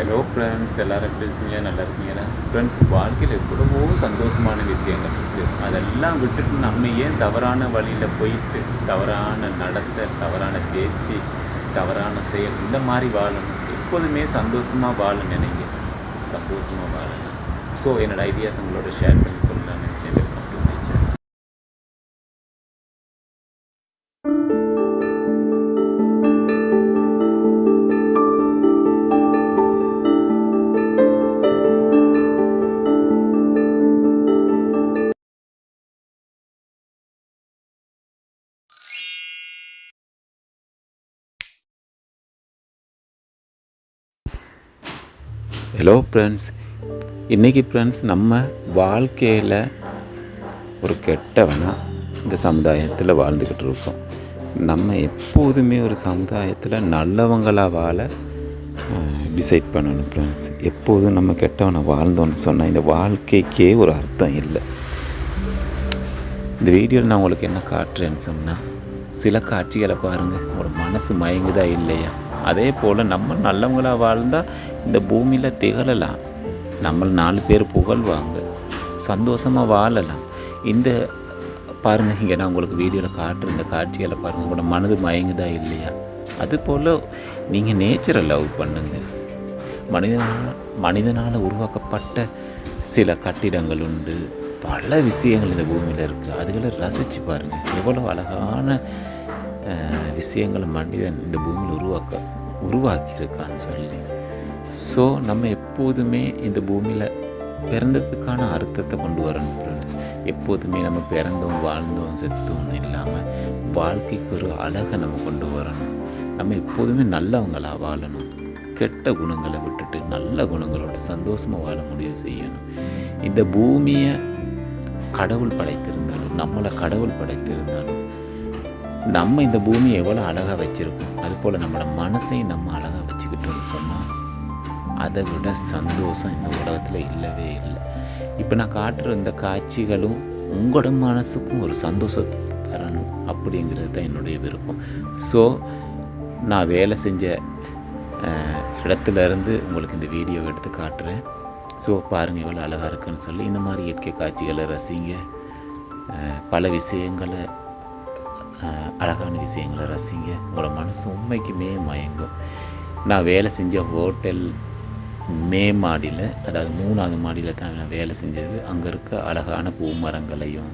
Hello friends எல்லோரும் எப்படி இருக்கீங்க? நல்லா இருக்கீங்கன்னா ஃப்ரெண்ட்ஸ் வாழ்க்கையில் எவ்வளவோ சந்தோஷமான விஷயங்கள் இருக்குது அதெல்லாம் விட்டுட்டு நம்ம ஏன் தவறான வழியில் போயிட்டு தவறான நடத்தை தவறான பேச்சு தவறான செயல் இந்த மாதிரி வாழணும்? எப்போதுமே சந்தோஷமாக வாழ நினைங்க. சந்தோஷமாக வாழணும். ஸோ என்னோட ஐடியாஸ் உங்களோட ஷேர் பண்ணி ஹலோ ஃப்ரெண்ட்ஸ் இன்றைக்கி ஃப்ரெண்ட்ஸ் நம்ம வாழ்க்கையில் ஒரு கெட்டவனாக இந்த சமுதாயத்தில் வாழ்ந்துக்கிட்டு இருக்கோம். நம்ம எப்போதுமே ஒரு சமுதாயத்தில் நல்லவங்களாக வாழ டிசைட் பண்ணணும் ஃப்ரெண்ட்ஸ் எப்போதும் நம்ம கெட்டவனை வாழ்ந்தோன்னு சொன்னால் இந்த வாழ்க்கைக்கே ஒரு அர்த்தம் இல்லை. இந்த வீடியோவில் நான் உங்களுக்கு என்ன காட்டுறேன்னு சொன்னால் சில காட்சிகளை பாருங்கள் ஒரு மனசு மயங்குதா இல்லையா? அதே போல் நம்ம நல்லவங்களாக வாழ்ந்தால் இந்த பூமியில் திகழலாம். நம்ம நாலு பேர் புகழ்வாங்க. சந்தோஷமாக வாழலாம். இந்த பாருங்கள் இங்கே நான் உங்களுக்கு வீடியோவில் காட்டுற இந்த காட்சிகளை பாருங்கள் உங்களோட மனது மயங்குதா இல்லையா? அதுபோல் நீங்கள் நேச்சரை லவ் பண்ணுங்கள் மனிதனால் மனிதனால் உருவாக்கப்பட்ட சில கட்டிடங்கள் உண்டு. பல விஷயங்கள் இந்த பூமியில் இருக்குது அதுகளை ரசித்து பாருங்கள் எவ்வளோ அழகான விஷயங்களை மனிதன் இந்த பூமியில் உருவாக்க உருவாக்கியிருக்கான்னு சொல்லி. ஸோ நம்ம எப்போதுமே இந்த பூமியில் பிறந்ததுக்கான அர்த்தத்தை கொண்டு வரணும் ஃப்ரெண்ட்ஸ் எப்போதுமே நம்ம பிறந்தோம் வாழ்ந்தோம் செத்தோம் இல்லாமல் வாழ்க்கைக்கு ஒரு அழகை நம்ம கொண்டு வரணும். நம்ம எப்போதுமே நல்லவங்களாக வாழணும். கெட்ட குணங்களை விட்டுட்டு நல்ல குணங்களோட சந்தோஷமாக வாழ முடிவு செய்யணும். இந்த பூமியை கடவுள் படைத்திருந்தாலும் நம்மளை கடவுள் படைத்திருந்தாலும் நம்ம இந்த பூமியை எவ்வளோ அழகாக வச்சுருக்கோம். அதுபோல் நம்மளோட மனசையும் நம்ம அழகாக வச்சுக்கிட்டோம்னு சொன்னால் அதை விட சந்தோஷம் இந்த உலகத்தில் இல்லவே இல்லை. இப்போ நான் காட்டுற இந்த காட்சிகளும் உங்களோட மனசுக்கும் ஒரு சந்தோஷத்தை தரணும் அப்படிங்கிறது தான் என்னுடைய விருப்பம். ஸோ நான் வேலை செஞ்ச இடத்துலேருந்து இடத்துல இருந்து உங்களுக்கு இந்த வீடியோ எடுத்து காட்டுறேன். ஸோ பாருங்கள் எவ்வளோ அழகாக இருக்குன்னு சொல்லி. இந்த மாதிரி இயற்கை காட்சிகளை ரசிங்க. பல விஷயங்களை அழகான விஷயங்களை ரசிங்க. உங்களோட மனசு உண்மைக்குமே மயங்கும். நான் வேலை செஞ்ச ஹோட்டல் மே மாடியில் அதாவது மூணாவது மாடியில் தான் நான் வேலை செஞ்சது. அங்கே இருக்க அழகான பூ மரங்களையும்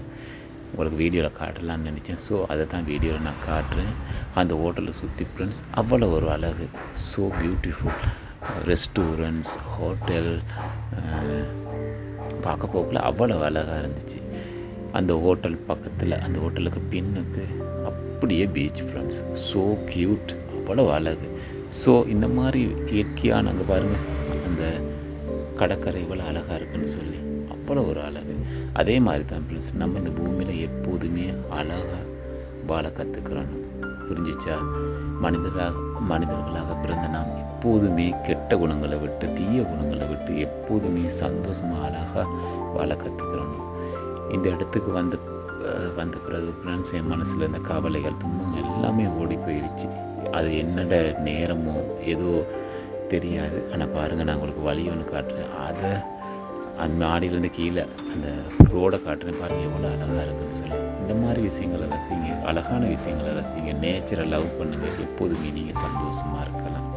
உங்களுக்கு வீடியோவில் காட்டலாம்னு நினச்சேன். ஸோ அதை தான் வீடியோவில் நான் காட்டுறேன். அந்த ஹோட்டலை சுற்றி ஃப்ரெண்ட்ஸ் அவ்வளோ ஒரு அழகு. ஸோ பியூட்டிஃபுல் ரெஸ்டாரண்ட்ஸ் ஹோட்டல் பார்க்க போக்கில் அவ்வளோ அழகாக இருந்துச்சு. அந்த ஹோட்டல் பக்கத்தில் அந்த ஹோட்டலுக்கு பின்னுக்கு அப்படியே பீச் ஃப்ரெண்ட்ஸ் ஸோ க்யூட் அவ்வளோ அழகு. ஸோ இந்த மாதிரி இயற்கையான அங்கே பாருங்கள் அந்த கடற்கரை இவ்வளோ அழகாக இருக்குன்னு சொல்லி அவ்வளோ ஒரு அழகு. அதே மாதிரி தான் ஃப்ரெண்ட்ஸ் நம்ம இந்த பூமியில் எப்போதுமே அழகாக வாழ கற்றுக்கிறோம் புரிஞ்சிச்சா? மனிதராக மனிதர்களாக பிறந்த நாம் எப்போதுமே கெட்ட குணங்களை விட்டு தீய குணங்களை விட்டு எப்போதுமே சந்தோஷமாக அழகாக வாழ கற்றுக்கிறோம் இந்த இடத்துக்கு வந்த வந்த பிறகு ஃப்ரெண்ட்ஸ் என் மனசில் இருந்த கவலைகள் துன்பங்கள் எல்லாமே ஓடி போயிடுச்சு அது என்னோட நேரமோ ஏதோ தெரியாது. ஆனால் பாருங்கள் நான் உங்களுக்கு வழி ஒன்று காட்டுறேன். அதை அந்த மாடியிலேருந்து கீழே அந்த ரோடை காட்டுறேன் பாருங்கள் எவ்வளோ அழகாக இருக்குன்னு சொல்லி. இந்த மாதிரி விஷயங்களை ரசிங்க. அழகான விஷயங்களை ரசிங்க. நேச்சரை லவ் பண்ணுங்கள் எப்போதுமே நீங்கள் சந்தோஷமாக இருக்கலாம்.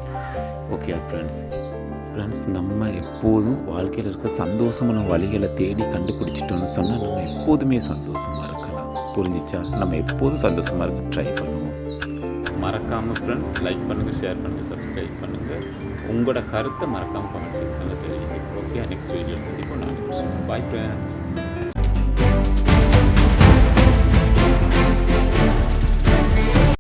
ஓகே ஃப்ரெண்ட்ஸ் ஃப்ரெண்ட்ஸ் நம்ம எப்போதும் வாழ்க்கையில் இருக்க சந்தோஷமான வழிகளை தேடி கண்டுபிடிச்சிட்டோன்னு சொன்னால் நம்ம எப்போதுமே சந்தோஷமாக இருக்கலாம். புரிஞ்சிச்சா? நம்ம எப்போதும் சந்தோஷமாக இருக்க ட்ரை பண்ணுவோம். மறக்காமல் ஃப்ரெண்ட்ஸ் லைக் பண்ணுங்கள் ஷேர் பண்ணுங்கள் சப்ஸ்கிரைப் பண்ணுங்கள் உங்களோட கருத்தை மறக்காமல் கமெண்ட் செக்ஷனில் தெரிவிங்க. ஓகே நெக்ஸ்ட் வீடியோ சந்திப்போம். நான் பாய் ஃப்ரெண்ட்ஸ்